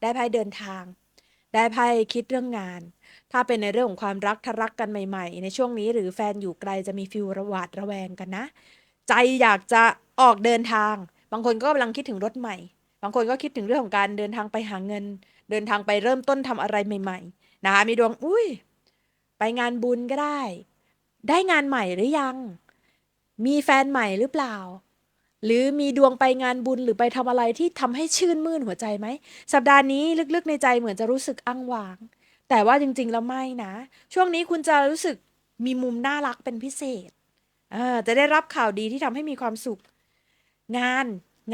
ได้ไพ่เดินทาง ได้ไพ่คิดเรื่องงาน ถ้าเป็นในเรื่องของความรักถ้ารักกันใหม่ๆ ในช่วงนี้หรือแฟนอยู่ไกลจะมีฟิลระหวาดระแวงกันนะ ใจอยากจะออกเดินทาง บางคนก็กำลังคิดถึงรถใหม่ บางคนก็คิดถึงเรื่องของการเดินทางไปหาเงิน เดินทางไปเริ่มต้นทำอะไรใหม่ ๆ นะคะมีดวงอุ้ยไปงานบุญก็ได้ ได้งานใหม่หรือยัง มีแฟนใหม่หรือเปล่า หรือมีดวงไปงานบุญหรือไปทำอะไรที่ทำให้ชื่นมื่นหัวใจไหม สัปดาห์นี้ลึกๆในใจเหมือนจะรู้สึกอ้างว้าง แต่ว่าจริงๆแล้วไม่นะ ช่วงนี้คุณจะรู้สึกมีมุมน่ารักเป็นพิเศษจะได้รับข่าวดีที่ทำให้มีความสุข งาน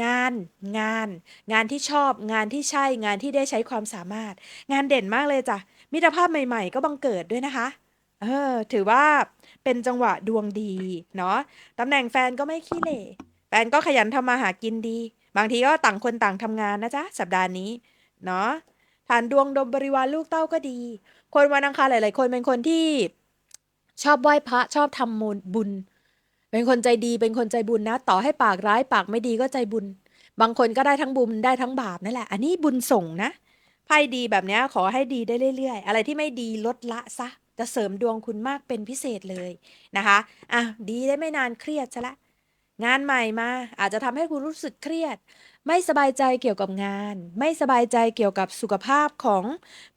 งานงาน งานที่ชอบ งานที่ใช่งานที่ได้ใช้ความสามารถ งานเด่นมากเลยจ้ะมิตรภาพใหม่ๆ ก็บังเกิดด้วยนะคะเออถือว่าเป็นจังหวะดวงดีเนาะตำแหน่งแฟนก็ไม่ขี้เหร่ แฟนก็ขยันทำมาหากินดี บางทีก็ต่างคนต่างทำงานนะจ๊ะ สัปดาห์นี้ เนาะฐานดวงดมบริวารลูกเต้าก็ดี คนวันอังคารหลาย ๆ คนเป็นคนที่ชอบไหว้พระชอบทำมูลบุญ เป็นคนใจดีเป็นคนใจบุญนะ ต่อให้ปากร้ายปากไม่ดีก็ใจบุญ บางคนก็ได้ทั้งบุญได้ทั้งบาปนั่นแหละ อันนี้บุญส่งนะไพ่ดีแบบนี้ขอให้ดีได้เรื่อย ๆ อะไรที่ไม่ดีลดละซะ จะเสริมดวงคุณมากเป็นพิเศษเลยนะคะ อะ ดีได้ไม่นานเครียดซะละ งานใหม่มาอาจจะทำให้คุณรู้สึกเครียด ไม่สบายใจเกี่ยวกับงาน ไม่สบายใจเกี่ยวกับสุขภาพของ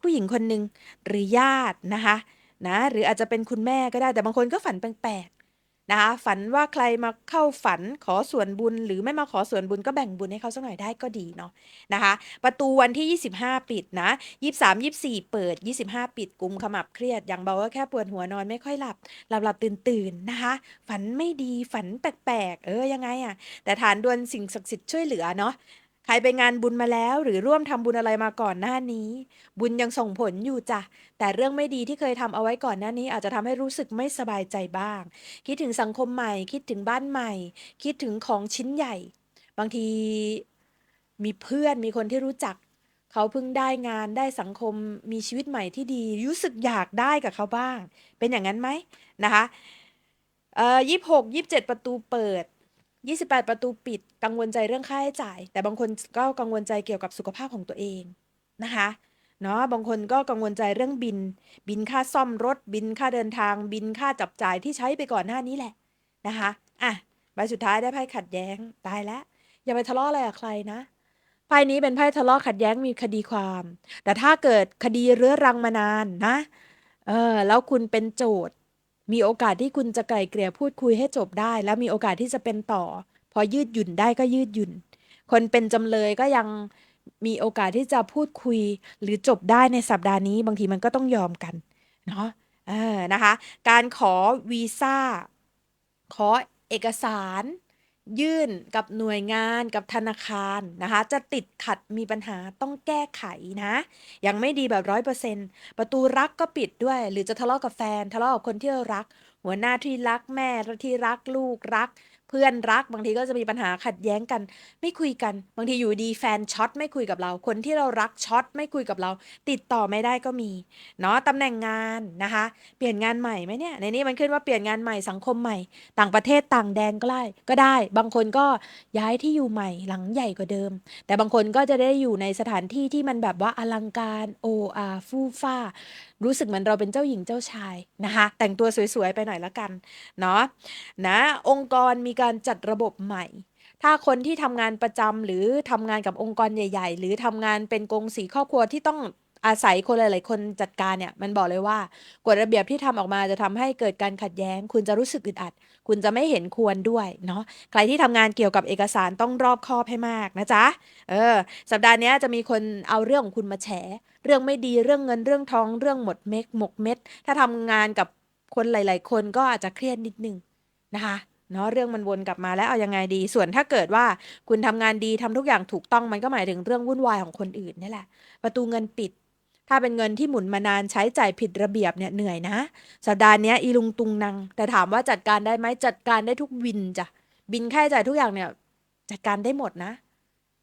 ผู้หญิงคนหนึ่งหรือญาตินะคะนะหรืออาจจะเป็นคุณแม่ก็ได้แต่บางคนก็ฝันแปลกๆ นะคะ ฝันว่าใครมาเข้าฝันขอส่วนบุญ หรือไม่มาขอส่วนบุญก็แบ่งบุญให้เขาสักหน่อยได้ก็ดีเนาะนะคะ ประตูวันที่ 25 ปิดนะ 23 24 เปิด 25 ปิดกุมขมับเครียด อย่างเบาก็แค่ปวดหัวนอนไม่ค่อยหลับ หลับหลับตื่นตื่นนะคะ ฝันไม่ดีฝันแปลกๆ เออยังไงอะแต่ฐานดวลสิ่งศักดิ์สิทธิ์ช่วยเหลือเนาะ ใครไปงานบุญมาแล้วหรือร่วมทำบุญอะไรมาก่อนหน้านี้ บุญยังส่งผลอยู่จ้ะ แต่เรื่องไม่ดีที่เคยทำเอาไว้ก่อนหน้านี้ อาจจะทำให้รู้สึกไม่สบายใจบ้าง คิดถึงสังคมใหม่ คิดถึงบ้านใหม่ คิดถึงของชิ้นใหญ่ บางทีมีเพื่อนมีคนที่รู้จัก เขาเพิ่งได้งานได้สังคมมีชีวิตใหม่ที่ดี รู้สึกอยากได้กับเขาบ้าง เป็นอย่างนั้นไหมนะคะเอ่อยี่หกยี่เจ็ดประตูเปิด ยี่สิบแปดประตูปิดกังวลใจเรื่องค่าใช้จ่าย แต่บางคนก็กังวลใจเกี่ยวกับสุขภาพของตัวเองนะคะเนาะบางคนก็กังวลใจเรื่องบิน บินค่าซ่อมรถ บินค่าเดินทาง บินค่าจับจ่ายที่ใช้ไปก่อนหน้านี้แหละนะคะอะใบสุดท้ายได้ไพ่ขัดแย้งตายแล้วอย่าไปทะเลาะอะไรกับใครนะไพ่นี้เป็นไพ่ทะเลาะขัดแย้งมีคดีความ แต่ถ้าเกิดคดีเรื้อรังมานานนะเออแล้วคุณเป็นโจทย์ มีโอกาสที่คุณจะไกลเกลี่ยพูดคุยให้จบได้ แล้วมีโอกาสที่จะเป็นต่อ พอยืดหยุ่นได้ก็ยืดหยุ่น คนเป็นจำเลยก็ยังมีโอกาสที่จะพูดคุยหรือจบได้ในสัปดาห์นี้ บางทีมันก็ต้องยอมกันเนาะเออนะคะ การขอวีซ่า ขอเอกสาร ยื่นกับหน่วยงานกับธนาคารนะคะ จะติดขัดมีปัญหาต้องแก้ไขนะ ยังไม่ดีแบบร้อยเปอร์เซ็นต์ประตูรักก็ปิดด้วย หรือจะทะเลาะกับแฟน ทะเลาะกับคนที่เรารัก หัวหน้าที่รักแม่ที่รักลูกรัก เพื่อนรักบางทีก็จะมีปัญหาขัดแย้งกัน ไม่คุยกัน บางทีอยู่ดีแฟนช็อตไม่คุยกับเรา คนที่เรารักช็อตไม่คุยกับเรา ติดต่อไม่ได้ก็มีเนาะตำแหน่งงานนะคะ เปลี่ยนงานใหม่ไหมเนี่ยในนี้มันขึ้นว่าเปลี่ยนงานใหม่สังคมใหม่ ต่างประเทศต่างแดนก็ได้ก็ได้ บางคนก็ย้ายที่อยู่ใหม่หลังใหญ่กว่าเดิม แต่บางคนก็จะได้อยู่ในสถานที่ที่มันแบบว่าอลังการโออาฟู่ฟ้า รู้สึกเหมือนเราเป็นเจ้าหญิงเจ้าชายนะคะ แต่งตัวสวยๆ ไปหน่อยละกันเนาะนะองค์กรมีการจัดระบบใหม่ ถ้าคนที่ทำงานประจำหรือทำงานกับองค์กรใหญ่ ๆ หรือทำงานเป็นกงสีครอบครัวที่ต้อง อาศัยคนหลาย ๆ คนจัดการเนี่ยมันบอกเลยว่ากฎระเบียบที่ทำออกมาจะทำให้เกิดการขัดแย้ง คุณจะรู้สึกอึดอัด คุณจะไม่เห็นควรด้วยเนาะใครที่ทำงานเกี่ยวกับเอกสารต้องรอบคอบให้มากนะจ๊ะเออสัปดาห์นี้จะมีคนเอาเรื่องของคุณมาแฉ เรื่องไม่ดีเรื่องเงินเรื่องทองเรื่องหมดเม็ดหมกเม็ด ถ้าทำงานกับคนหลาย ๆ คนก็อาจจะเครียดนิดนึงนะคะเนาะเรื่องมันวนกลับมาแล้วเอายังไงดี ส่วนถ้าเกิดว่าคุณทำงานดีทำทุกอย่างถูกต้องมันก็หมายถึงเรื่องวุ่นวายของคนอื่นนี่แหละ ประตูเงินปิด ถ้าเป็นเงินที่หมุนมานานใช้จ่ายผิดระเบียบเนี่ยเหนื่อยนะ สัปดาห์นี้อีลุงตุงนังแต่ถามว่าจัดการได้ไหมจัดการได้ทุกวินจ้ะบินค่าใช้จ่ายทุกอย่างเนี่ย จัดการได้หมดนะ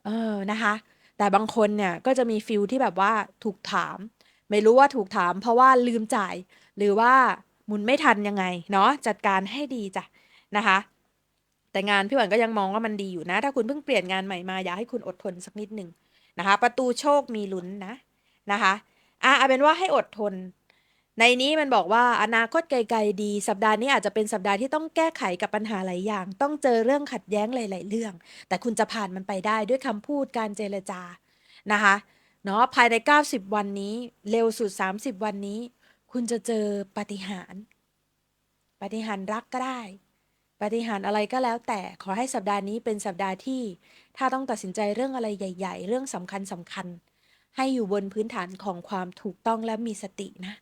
เออนะคะ แต่บางคนเนี่ยก็จะมีฟิลที่แบบว่าถูกถาม ไม่รู้ว่าถูกถาม เพราะว่าลืมจ่าย หรือว่าหมุนไม่ทันยังไงเนาะจัดการให้ดีจ้ะนะคะ แต่งานพี่หวันก็ยังมองว่ามันดีอยู่นะ ถ้าคุณเพิ่งเปลี่ยนงานใหม่มาอยากให้คุณอดทนสักนิดหนึ่งนะคะ ประตูโชคมีลุ้นนะนะคะ อะเอาเป็นว่าให้อดทน ในนี้มันบอกว่าอนาคตไกลๆดี สัปดาห์นี้อาจจะเป็นสัปดาห์ที่ต้องแก้ไขกับปัญหาหลายอย่าง ต้องเจอเรื่องขัดแย้งหลาย ๆ เรื่อง แต่คุณจะผ่านมันไปได้ด้วยคำพูดการเจรจานะคะเนาะภายใน 90 วันนี้ เร็วสุด 30 วันนี้ คุณจะเจอปฏิหารปฏิหารรักก็ได้ ปฏิหารอะไรก็แล้ว แต่ขอให้สัปดาห์นี้เป็นสัปดาห์ที่ ถ้าต้องตัดสินใจเรื่องอะไรใหญ่ ๆ เรื่องสำคัญสำคัญ ให้อยู่บนพื้นฐานของความถูกต้องและมีสตินะ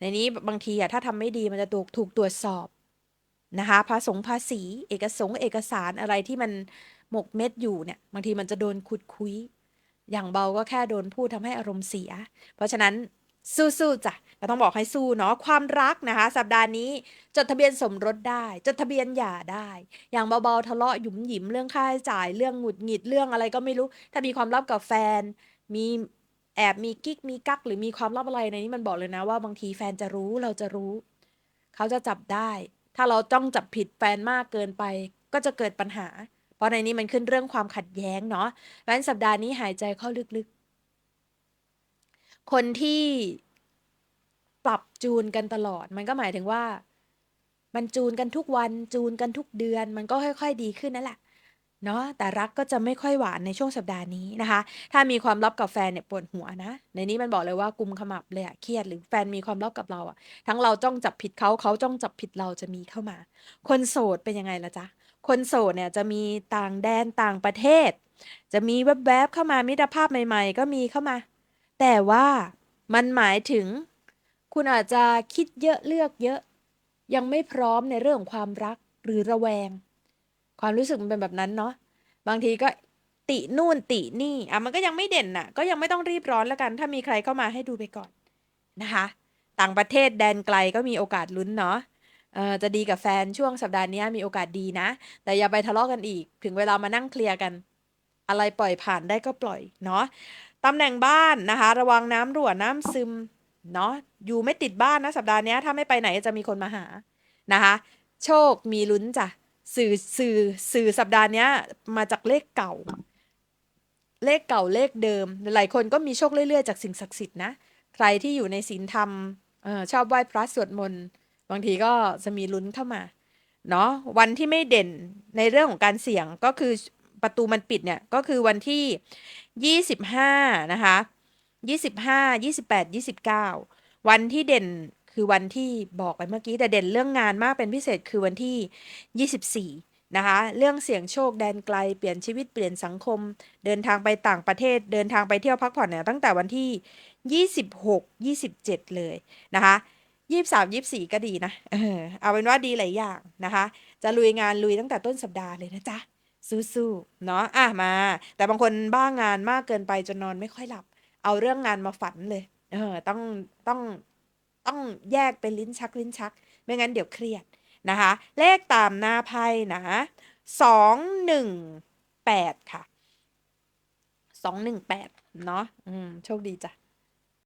ในนี้บางทีอะถ้าทำไม่ดีมันจะถูกถูกตรวจสอบนะคะภาษงภาษี เอกสงเอกสารอะไรที่มันหมกเม็ดอยู่เนี่ยบางทีมันจะโดนขุดคุย อย่างเบาก็แค่โดนพูดทำให้อารมณ์เสีย เพราะฉะนั้นสู้ๆจ้ะก็ต้องบอกให้สู้เนาะความรักนะคะ สัปดาห์นี้จดทะเบียนสมรสได้ จดทะเบียนหย่าได้ อย่างเบาๆทะเลาะหยุมหยิมเรื่องค่าใช้จ่ายเรื่องหงุดหงิดเรื่องอะไรก็ไม่รู้ ถ้ามีความลับกับแฟน มีแอบมีกิ๊กมีกักหรือมีความลับอะไรในนี้มันบอกเลยนะว่าบางทีแฟนจะรู้เราจะรู้ เขาจะจับได้ ถ้าเราจ้องจับผิดแฟนมากเกินไป ก็จะเกิดปัญหา เพราะในนี้มันขึ้นเรื่องความขัดแย้งเนาะเพราะฉะนั้นสัปดาห์นี้หายใจเข้าลึกๆ คนที่ปรับจูนกันตลอด มันก็หมายถึงว่า มันจูนกันทุกวันจูนกันทุกเดือน มันก็ค่อย ๆ ดีขึ้นนั่นแหละ เนาะ แต่รักก็จะไม่ค่อยหวานในช่วงสัปดาห์นี้นะคะ ถ้ามีความลับกับแฟนเนี่ยปวดหัวนะ ในนี้มันบอกเลยว่ากุมขมับเลยอะเครียด หรือแฟนมีความลับกับเราอะ ทั้งเราจ้องจับผิดเขา เขาจ้องจับผิดเราจะมีเข้ามา คนโสดเป็นยังไงล่ะจ๊ะ คนโสดเนี่ยจะมีต่างแดนต่างประเทศ จะมีแวบๆเข้ามามิตรภาพใหม่ๆ ก็มีเข้ามา แต่ว่ามันหมายถึง คุณอาจจะคิดเยอะเลือกเยอะ ยังไม่พร้อมในเรื่องของความรักหรือระแวง ความรู้สึกมันเป็นแบบนั้นเนาะบางทีก็ตินู่นตินี่อะมันก็ยังไม่เด่นน่ะ ก็ยังไม่ต้องรีบร้อนแล้วกัน ถ้ามีใครเข้ามาให้ดูไปก่อนนะคะ ต่างประเทศแดนไกลก็มีโอกาสลุ้นเนาะจะดีกับแฟนช่วงสัปดาห์นี้มีโอกาสดีนะ แต่อย่าไปทะเลาะกันอีก ถึงเวลามานั่งเคลียร์กัน อะไรปล่อยผ่านได้ก็ปล่อยเนาะตำแหน่งบ้านนะคะ ระวังน้ำรั่วน้ำซึมเนาะอยู่ไม่ติดบ้านนะสัปดาห์นี้ถ้าไม่ไปไหนจะมีคนมาหานะคะ โชคมีลุ้นจ้ะ สื่อสื่อสื่อสัปดาห์เนี้ยมาจากเลขเก่า เลขเก่าเลขเดิม หลายคนก็มีโชคเรื่อยๆ จากสิ่งศักดิ์สิทธิ์นะใครที่อยู่ในศีลธรรมชอบไหว้พระสวดมนต์บางทีก็จะมีลุ้นเข้ามาเนาะวันที่ไม่เด่นในเรื่องของการเสี่ยงก็คือประตูมันปิดเนี่ยก็คือวันที่ 25 นะคะ 25 28 29 วันที่เด่น คือวันที่บอกไปเมื่อกี้แต่เด่นเรื่องงานมากเป็นพิเศษคือวันที่ 24 นะคะ เรื่องเสี่ยงโชคแดนไกลเปลี่ยนชีวิตเปลี่ยนสังคม เดินทางไปต่างประเทศ เดินทางไปเที่ยวพักผ่อนเนี่ยตั้งแต่วันที่ 26 27 เลยนะคะ23 24ก็ดีนะเออเอาเป็นว่าดีหลายอย่างนะคะ จะลุยงานลุยตั้งแต่ต้นสัปดาห์เลยนะจ๊ะ สู้ๆเนาะอะมา แต่บางคนบ้างานมากเกินไปจนนอนไม่ค่อยหลับ เอาเรื่องงานมาฝันเลย เออ ต้องต้อง ต้องแยกเป็นลิ้นชักลิ้นชัก ไม่งั้นเดี๋ยวเครียดนะคะ เลขตามหน้าไพ่นะสองหนึ่งแปดค่ะสองหนึ่งแปดเนาะอืมโชคดีจ้ะ